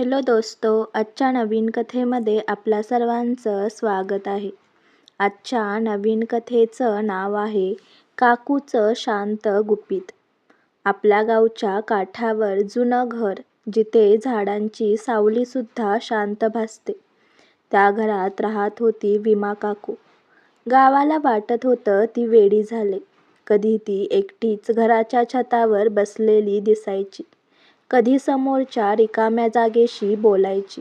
Hello दोस्तो आजच्या नवीन कथेमध्ये आपल्या सर्वांचं स्वागत आहे. आजच्या नवीन कथेचं नाव आहे काकूचं शांत गुपित. आपल्या गावच्या काठावर जुनं घर जिथे झाडांची सावलीसुद्धा शांत भासते. त्या घरात राहत होती विमा काकू. गावाला वाटत होतं ती वेडी झाले. कधी ती एकटीच घराच्या छतावर बसलेली दिसायची. कधी समोरच्या रिकाम्या जागेशी बोलायची.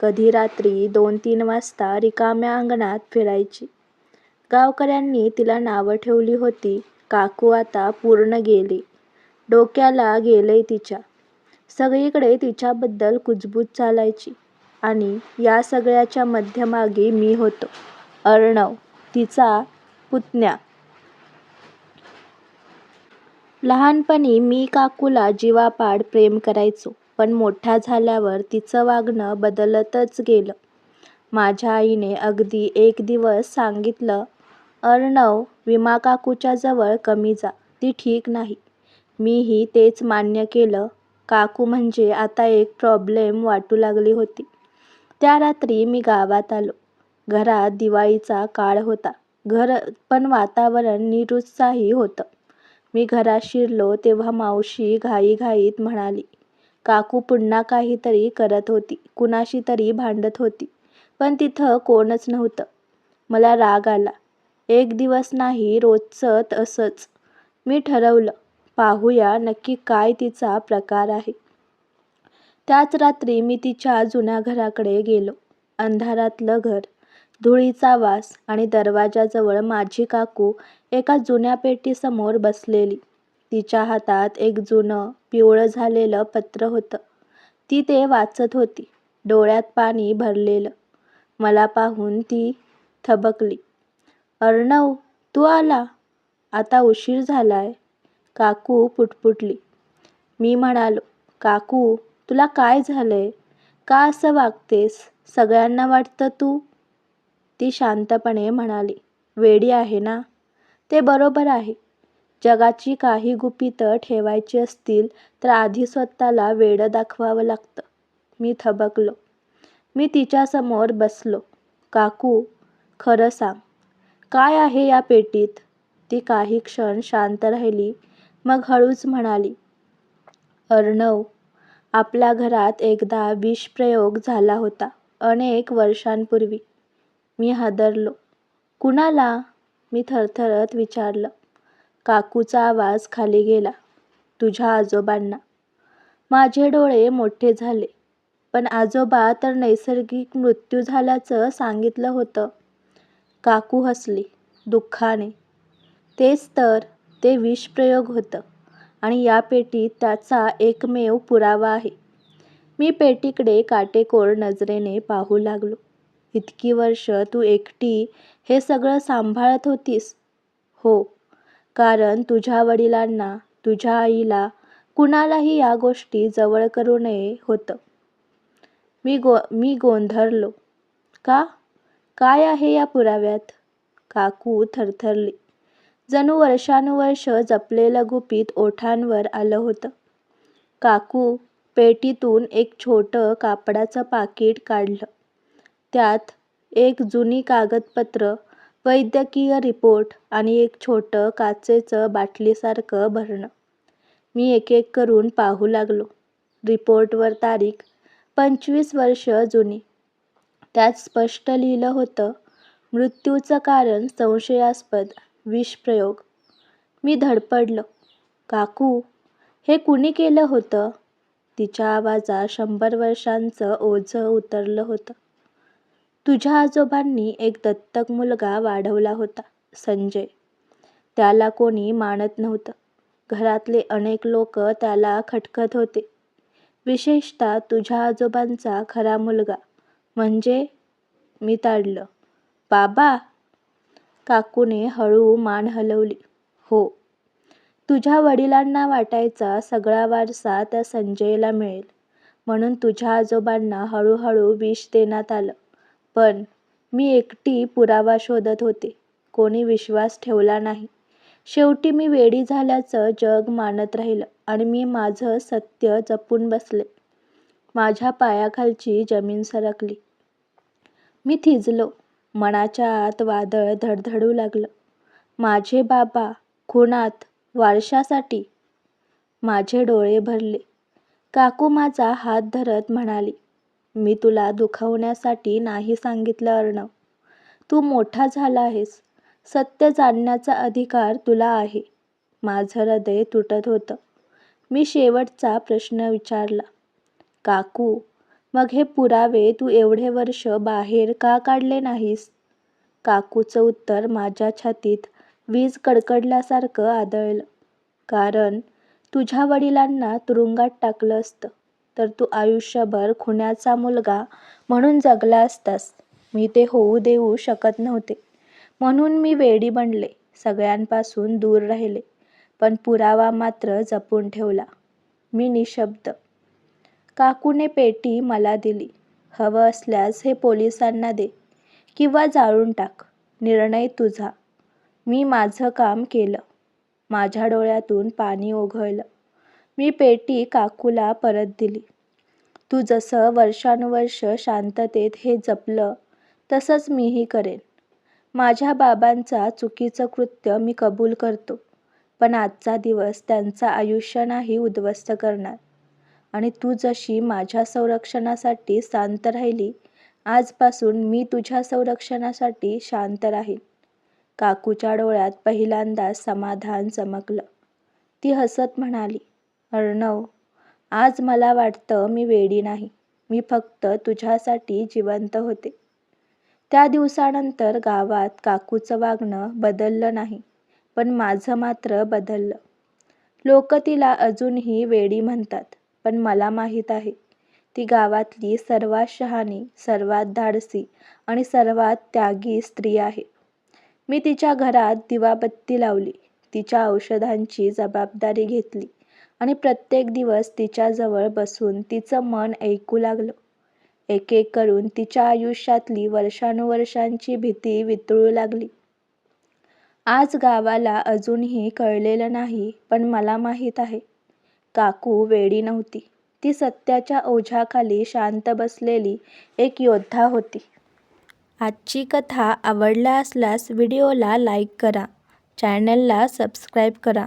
कधी रात्री दोन तीन वाजता रिकाम्या अंगणात फिरायची. गावकऱ्यांनी तिला नावं ठेवली होती. काकू आता पूर्ण गेली. डोक्याला गेलंय तिच्या. सगळीकडे तिच्याबद्दल कुजबूज चालायची. आणि या सगळ्याच्या मध्यमागी मी होतो. अर्णव तिचा पुतण्या. लहानपणी मी काकूला जीवापाड प्रेम करायचो पण मोठ्या झाल्यावर तिचं वागणं बदलतच गेलं. माझ्या आईने अगदी एक दिवस सांगितलं अर्णव विमा काकूच्या जवळ कमी जा ती ठीक नाही. मीही तेच मान्य केलं. काकू म्हणजे आता एक प्रॉब्लेम वाटू लागली होती. त्या रात्री मी गावात आलो. घरात दिवाळीचा काळ होता. घर पण वातावरण निरुत्साही होतं. मी घरात शिरलो तेव्हा मावशी घाईघाईत म्हणाली काकू पुन्हा काहीतरी करत होती कुणाशी तरी भांडत होती पण तिथं कोणच नव्हतं. मला राग आला. एक दिवस नाही रोजचं असंच. मी ठरवलं पाहूया नक्की काय तिचा प्रकार आहे. त्याच रात्री मी तिच्या जुन्या घराकडे गेलो. अंधारातलं घर. धुळीचा वास आणि दरवाजाजवळ माझी काकू एका जुन्या पेटीसमोर बसलेली. तिच्या हातात एक जुनं पिवळं झालेलं पत्र होतं. ती ते वाचत होती. डोळ्यात पाणी भरलेलं. मला पाहून ती थबकली. अर्णव तू आला? आता उशीर झालाय. काकू पुटपुटली. मी म्हणालो काकू तुला काय झालंय? का असं वागतेस? सगळ्यांना वाटतं तू ती शांतपणे म्हणाली वेडी आहे ना? ते बरोबर आहे. जगाची काही गुपितं ठेवायची असतील तर आधी स्वतःला वेडं दाखवावं लागतं. मी थबकलो. मी तिच्यासमोर बसलो. काकू खरं सांग. काय आहे या पेटीत? ती काही क्षण शांत राहिली. मग हळूच म्हणाली अर्णव आपल्या घरात एकदा विषप्रयोग झाला होता अनेक वर्षांपूर्वी. मी हादरलो. कुणाला? मी थरथरत विचारलं. काकूचा आवाज खाली गेला. तुझ्या आजोबांना. माझे डोळे मोठे झाले. पण आजोबा तर नैसर्गिक मृत्यू झाल्याचं सांगितलं होतं. काकू हसली दुःखाने. तेच तर ते विषप्रयोग होतं. आणि या पेटीत त्याचा एकमेव पुरावा आहे. मी पेटीकडे काटेकोर नजरेने पाहू लागलो. इतकी वर्ष तू एकटी हे सगळं सांभाळत होतीस. हो. कारण तुझ्या वडिलांना तुझ्या आईला कुणालाही या गोष्टी जवळ करू नये होतं. मी गो मी गोंधळलो का? काय आहे या पुराव्यात? काकू थरथरली. जणू वर्षानुवर्ष जपलेलं गुपित ओठांवर आलं होतं. काकू पेटीतून एक छोटं कापडाचं पाकीट काढलं. त्यात एक जुनी कागदपत्र वैद्यकीय रिपोर्ट आणि एक छोटं काचेचं बाटलीसारखं भरणं. मी एक एक करून पाहू लागलो. रिपोर्टवर तारीख पंचवीस वर्ष जुनी. त्यात स्पष्ट लिहिलं होतं मृत्यूचं कारण संशयास्पद विषप्रयोग मी धडपडलं. काकू हे कुणी केलं होतं? तिच्या आवाजात शंभर वर्षांचं ओझं उतरलं होतं. तुझ्या आजोबांनी एक दत्तक मुलगा वाढवला होता संजय. त्याला कोणी मानत नव्हतं. घरातले अनेक लोक त्याला खटकत होते. विशेषतः तुझ्या आजोबांचा खरा मुलगा. म्हणजे मी ताडलं. बाबा! काकूने हळू मान हलवली. हो. तुझ्या वडिलांना वाटायचा सगळा वारसा त्या संजयला मिळेल. म्हणून तुझ्या आजोबांना हळूहळू विष देण्यात आलं. पण मी एकटी पुरावा शोधत होते कोणी विश्वास ठेवला नाही शेवटी मी वेडी झाल्याचं जग मानत राहिलं आणि मी माझं सत्य जपून बसले माझ्या पायाखालची जमीन सरकली. मी थिजलो. मनाच्या आत वादळ धडधडू लागलं. माझे बाबा खुणात वारशासाठी? माझे डोळे भरले. काकू माझा हात धरत म्हणाली, मी तुला दुखावण्यासाठी नाही सांगितलं अर्णव. तू मोठा झाला आहेस. सत्य जाणण्याचा अधिकार तुला आहे. माझं हृदय तुटत होतं. मी शेवटचा प्रश्न विचारला, काकू, मग हे पुरावे तू एवढे वर्ष बाहेर का काढले नाहीस? काकूचं उत्तर माझ्या छातीत वीज कडकडल्यासारखं आदळलं. कारण तुझ्या वडिलांना तुरुंगात टाकलं असतं तर तू आयुष्यभर खुन्याचा मुलगा म्हणून जगला असतास. मी ते होऊ देऊ शकत नव्हते. म्हणून मी वेडी बनले. सगळ्यांपासून दूर राहिले. पण पुरावा मात्र जपून ठेवला. मी निशब्द. काकूने पेटी मला दिली. हवं असल्यास हे पोलिसांना दे किंवा जाळून टाक. निर्णय तुझा. मी माझं काम केलं. माझ्या डोळ्यातून पाणी ओघळलं. मी पेटी काकूला परत दिली. तू जसं वर्षानुवर्ष शांततेत हे जपलं तसंच मीही करेन. माझ्या बाबांचा चुकीचं कृत्य मी कबूल करतो. पण आजचा दिवस त्यांचं आयुष्य नाही उद्ध्वस्त करणार. आणि तू जशी माझ्या संरक्षणासाठी शांत राहिली आजपासून मी तुझ्या संरक्षणासाठी शांत राहीन. काकूच्या डोळ्यात पहिल्यांदाच समाधान चमकलं. ती हसत म्हणाली, अर्णव, आज मला वाटतं मी वेडी नाही. मी फक्त तुझ्यासाठी जिवंत होते. त्या दिवसानंतर गावात काकूचं वागणं बदललं नाही. पण माझं मात्र बदललं. लोक तिला अजूनही वेडी म्हणतात. पण मला माहीत आहे, ती गावातली सर्वात शहाणी, सर्वात धाडसी आणि सर्वात त्यागी स्त्री आहे. मी तिच्या घरात दिवाबत्ती लावली. तिच्या औषधांची जबाबदारी घेतली आणि प्रत्येक दिवस तिच्याजवळ बसून तिचं मन ऐकू लागलो. एक एक करून तिच्या आयुष्यातली वर्षानुवर्षांची भीती वितळू लागली. आज गावाला अजूनही कळलेलं नाही पण मला माहीत आहे, काकू वेडी नव्हती. ती सत्याच्या ओझ्याखाली शांत बसलेली एक योद्धा होती. आजची कथा आवडला असल्यास व्हिडिओला लाईक करा, चॅनलला सबस्क्राईब करा